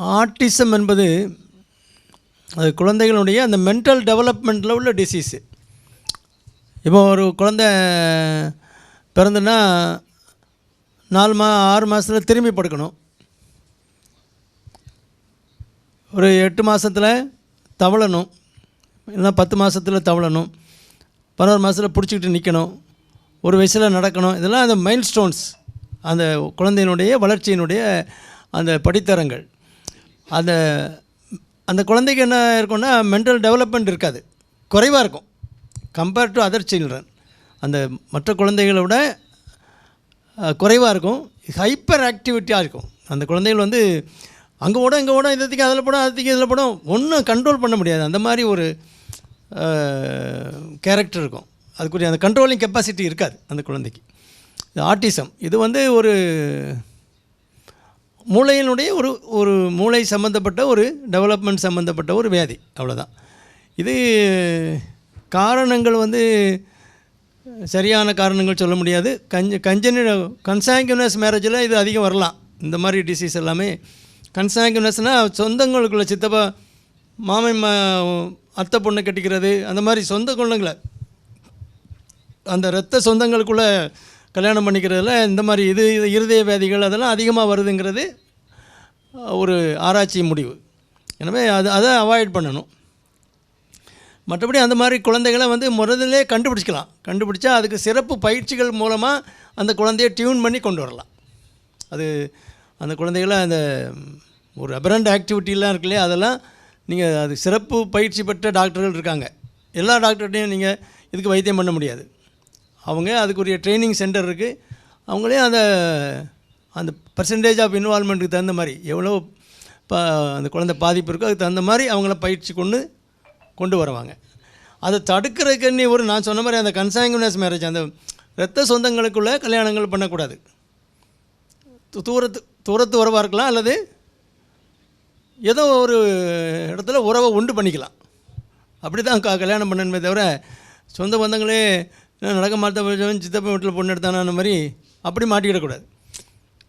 Autism என்பது அது குழந்தைகளுடைய அந்த மென்டல் டெவலப்மெண்ட்டில் உள்ள டிசீஸு இப்போ ஒரு குழந்தை பிறந்துன்னா நாலு மா ஆறு மாதத்தில் திரும்பி படுக்கணும். ஒரு எட்டு மாதத்தில் தவளணும். இல்லைன்னா பத்து மாதத்தில் தவளணும். பதினோரு மாதத்தில் பிடிச்சிக்கிட்டு நிற்கணும் ஒரு வயசில் நடக்கணும். இதெல்லாம் அந்த மைல்ஸ்டோன்ஸ் அந்த குழந்தையினுடைய வளர்ச்சியினுடைய அந்த படித்தரங்கள். அந்த அந்த குழந்தைக்கு என்ன இருக்கும்னா மென்டல் டெவலப்மெண்ட் இருக்காது. குறைவாக இருக்கும். கம்பேர்ட் டு அதர் சில்ட்ரன் அந்த மற்ற குழந்தைகளை விட குறைவாக இருக்கும். ஹைப்பர் ஆக்டிவிட்டியாக இருக்கும். அந்த குழந்தைகள் வந்து அங்கே ஓட இங்கே ஓட இதுக்கு அதில் போடும் அதுக்கு இதில் போடும். ஒன்றும் கண்ட்ரோல் பண்ண முடியாது. அந்த மாதிரி ஒரு கேரக்டர் இருக்கும். அதுக்குரிய அந்த கண்ட்ரோலிங் கெப்பாசிட்டி இருக்காது அந்த குழந்தைக்கு. இது ஆட்டிசம் இது வந்து ஒரு மூளையினுடைய ஒரு ஒரு மூளை சம்மந்தப்பட்ட ஒரு டெவலப்மெண்ட் சம்மந்தப்பட்ட ஒரு வியாதி அவ்வளோதான் இது காரணங்கள் வந்து சரியான காரணங்கள் சொல்ல முடியாது. கஞ்ச கஞ்சனி கன்சாங்கினஸ் மேரேஜில் இது அதிகம் வரலாம். இந்த மாதிரி டிசீஸ் எல்லாமே கன்சாங்கினஸ்னால் சொந்தங்களுக்குள்ள சித்தப்பா மாமை மா அத்தை பொண்ணை கட்டிக்கிறது அந்த மாதிரி சொந்த குழந்தைங்களை அந்த இரத்த சொந்தங்களுக்குள்ளே கல்யாணம் பண்ணிக்கிறதுல இந்த மாதிரி இது இருதய வியாதிகள் அதெல்லாம் அதிகமாக வருதுங்கிறது ஒரு ஆராய்ச்சி முடிவு. எனவே அது அதை அவாய்ட் பண்ணணும். மற்றபடி அந்த மாதிரி குழந்தைகளை வந்து முதல்ல கண்டுபிடிச்சிக்கலாம். கண்டுபிடிச்சா அதுக்கு சிறப்பு பயிற்சிகள் மூலமாக அந்த குழந்தைய டியூன் பண்ணி கொண்டு வரலாம். அது அந்த குழந்தைகளை அந்த ஒரு அபரண்ட் ஆக்டிவிட்டிலாம் இருக்கு இல்லையா அதெல்லாம் நீங்கள் அது சிறப்பு பயிற்சி பெற்ற டாக்டர்கள் இருக்காங்க. எல்லா டாக்டர்கிட்டையும் நீங்கள் இதுக்கு வைத்தியம் பண்ண முடியாது. அவங்க அதுக்குரிய ட்ரைனிங் சென்டர் இருக்குது அவங்களே அந்த அந்த பர்சன்டேஜ் ஆஃப் இன்வால்மெண்ட்டுக்கு தகுந்த மாதிரி எவ்வளோ பா அந்த குழந்தை பாதிப்பு இருக்கோ அதுக்கு தகுந்த மாதிரி அவங்கள பயிற்சி கொண்டு கொண்டு வருவாங்க. அதை தடுக்கிறதுக்குன்னு நீ ஒரு நான் சொன்ன மாதிரி அந்த கன்சாங்குனஸ் மேரேஜ் அந்த இரத்த சொந்தங்களுக்குள்ளே கல்யாணங்கள் பண்ணக்கூடாது. தூரத்து தூரத்து உறவாக இருக்கலாம் அல்லது ஏதோ ஒரு இடத்துல உறவை உண்டு பண்ணிக்கலாம். அப்படி தான் க கல்யாணம் பண்ணணுமே தவிர சொந்த பந்தங்களே நடக்க மாட்ட போச்சவன் சித்தப்பன் வீட்டில் பொண்ணு எடுத்தானா அந்த மாதிரி அப்படி மாட்டிக்கிடக்கூடாது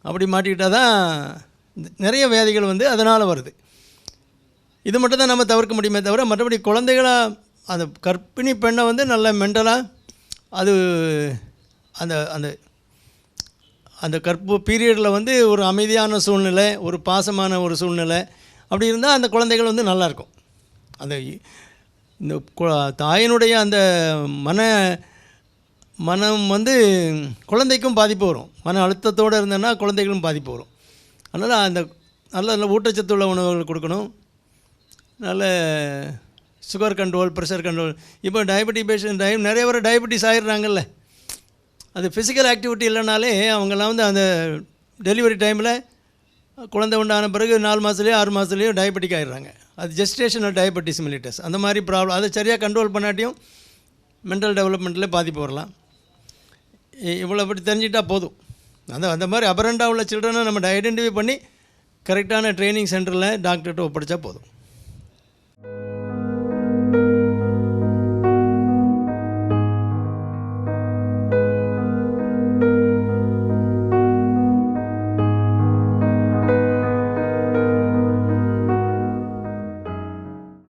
அப்படி மாட்டிக்கிட்டால் தான் இந்த நிறைய வியாதிகள் வந்து அதனால் வருது. இது மட்டும் தான் நம்ம தவிர்க்க முடியுமே தவிர மற்றபடி குழந்தைகளாக அந்த கற்பிணி பெண்ணை வந்து நல்ல மென்டலாக அது அந்த அந்த அந்த கற்பு பீரியடில் வந்து ஒரு அமைதியான சூழ்நிலை ஒரு பாசமான ஒரு சூழ்நிலை அப்படி இருந்தால் அந்த குழந்தைகள் வந்து நல்லாயிருக்கும் அந்த இந்த கு- தாயினுடைய அந்த மன மனம் வந்து குழந்தைக்கும் பாதிப்பு வரும். மன அழுத்தத்தோடு இருந்தேன்னா குழந்தைகளும் பாதிப்பு வரும். அதனால் அந்த நல்ல நல்ல ஊட்டச்சத்து உள்ள உணவுகள் கொடுக்கணும். நல்ல சுகர் கண்ட்ரோல் ப்ரெஷர் கண்ட்ரோல் இப்போ டயபெட்டிக் பேஷண்ட் டய நிறைய பேர் டயபெட்டிஸ் ஆகிடுறாங்கல்ல அது ஃபிசிக்கல் ஆக்டிவிட்டி இல்லைனாலே அவங்கெல்லாம் வந்து அந்த டெலிவரி டைமில் குழந்தை உண்டான பிறகு நாலு மாதத்துலேயோ ஆறு மாதத்துலேயோ டயபெட்டிக் ஆகிடுறாங்க அது ஜெஸ்டேஷனல் டயபெட்டிஸ் மிலிட்டஸ் அந்த மாதிரி ப்ராப்ளம் அதை சரியாக கண்ட்ரோல் பண்ணாட்டியும் மென்டல் டெவலப்மெண்ட்டில் பாதிப்பு வரலாம். இவ்வளோ இப்படி தெரிஞ்சிட்டா போதும். அந்த அந்த மாதிரி அபரண்டாக உள்ள சில்ட்ரனை நம்ம ஐடென்டிஃபை பண்ணி கரெக்டான ட்ரைனிங் சென்டரில் டாக்டர்கிட்ட ஒப்படைச்சா போதும்.